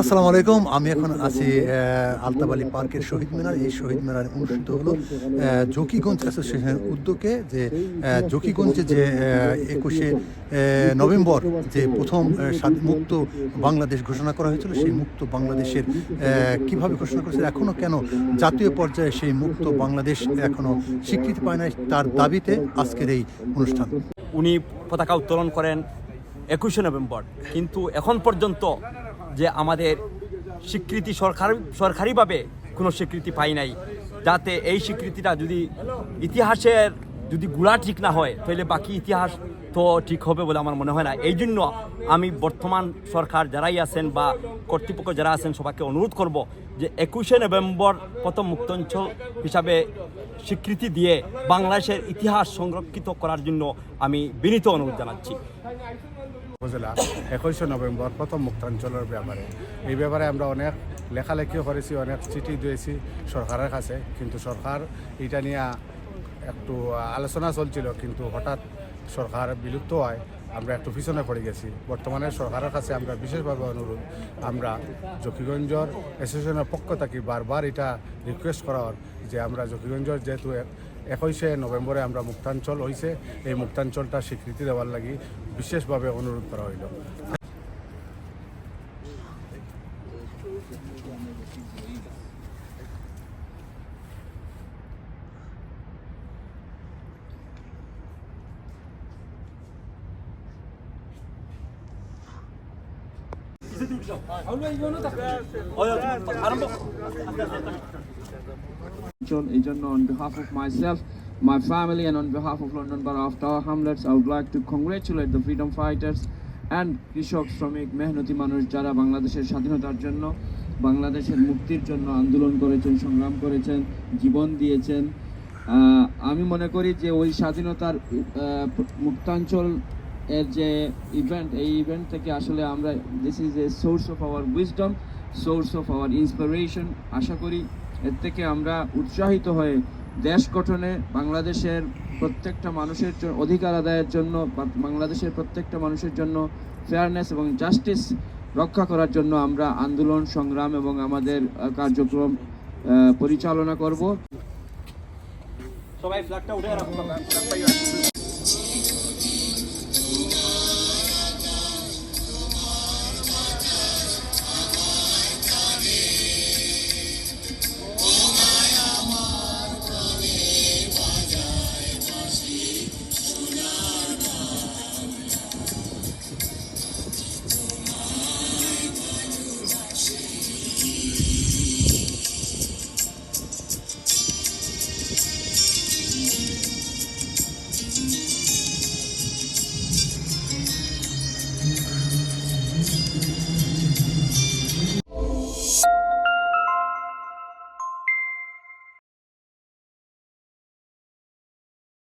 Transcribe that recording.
আসসালামু আলাইকুম। আমি এখন আছি আলতাবালি পার্কের শহীদ মিনার। এই শহীদ মিনার অনুষ্ঠিত হলো জকিগঞ্জ অ্যাসোসিয়েশনের উদ্যোগে যে জকিগঞ্জে যে একুশে নভেম্বর যে প্রথম মুক্ত বাংলাদেশ ঘোষণা করা হয়েছিল সেই মুক্ত বাংলাদেশের আহ, কীভাবে ঘোষণা করেছে এখনও কেন জাতীয় পর্যায়ে সেই মুক্ত বাংলাদেশ এখনও স্বীকৃতি পায় নাই তার দাবিতে আজকের এই অনুষ্ঠান। উনি পতাকা উত্তোলন করেন একুশে নভেম্বর। কিন্তু এখন পর্যন্ত যে আমাদের স্বীকৃতি সরকার, সরকারিভাবে কোনো স্বীকৃতি পাই নাই, যাতে এই স্বীকৃতিটা যদি ইতিহাসের যদি গুড়া ঠিক না হয়, তাহলে বাকি ইতিহাস তো ঠিক হবে বলে আমার মনে হয় না। এই জন্য আমি বর্তমান সরকার যারাই আছেন বা কর্তৃপক্ষ যারা আছেন, সবাইকে অনুরোধ করব যে একুশে নভেম্বর প্রথম মুক্তাঞ্চল হিসাবে স্বীকৃতি দিয়ে বাংলাদেশের ইতিহাস সংরক্ষিত করার জন্য আমি বিনীত অনুরোধ জানাচ্ছি। উপজেলা একুশে নভেম্বর প্রথম মুক্তাঞ্চলের ব্যাপারে। এই ব্যাপারে আমরা অনেক লেখালেখিও করেছি, অনেক চিঠি দিয়েছি সরকারের কাছে। কিন্তু সরকার এটা নিয়ে একটু আলোচনা চলছিল, কিন্তু হঠাৎ সরকার বিলুপ্ত হয়। আমরা একটু পিছনে পড়ে গেছি। বর্তমানে সরকারের কাছে আমরা বিশেষভাবে অনুরোধ, আমরা জকিগঞ্জর অ্যাসোসিয়েশনের পক্ষ থেকে বারবার এটা রিকোয়েস্ট করার যে আমরা জকিগঞ্জর যেহেতু একুশে নভেম্বরে আমরা মুক্তাঞ্চল হয়েছে এই মুক্তাঞ্চলটা স্বীকৃতি দেওয়ার লাগি বিশেষভাবে অনুরোধ করা হইল। Chol Ejan on behalf of myself, my family, and on behalf of London Borough of Tower Hamlets, I would like to congratulate the freedom fighters and কৃষক শ্রমিক মেহনতি মানুষ যারা বাংলাদেশের স্বাধীনতার জন্য বাংলাদেশের মুক্তির জন্য আন্দোলন করেছেন সংগ্রাম করেছেন জীবন দিয়েছেন আমি মনে করি যে ওই স্বাধীনতার মুক্তাঞ্চল এর যে ইভেন্ট এই ইভেন্ট থেকে আসলে আমরা this is a source of our wisdom source of our inspiration আশা করি এর থেকে আমরা উৎসাহিত হয়ে দেশ গঠনে বাংলাদেশের প্রত্যেকটা মানুষের অধিকার আদায়ের জন্য বাংলাদেশের প্রত্যেকটা মানুষের জন্য ফেয়ারনেস এবং জাস্টিস রক্ষা করার জন্য আমরা আন্দোলন, সংগ্রাম এবং আমাদের কার্যক্রম পরিচালনা করব। সবাই ফ্ল্যাগটা উঠে রাখুন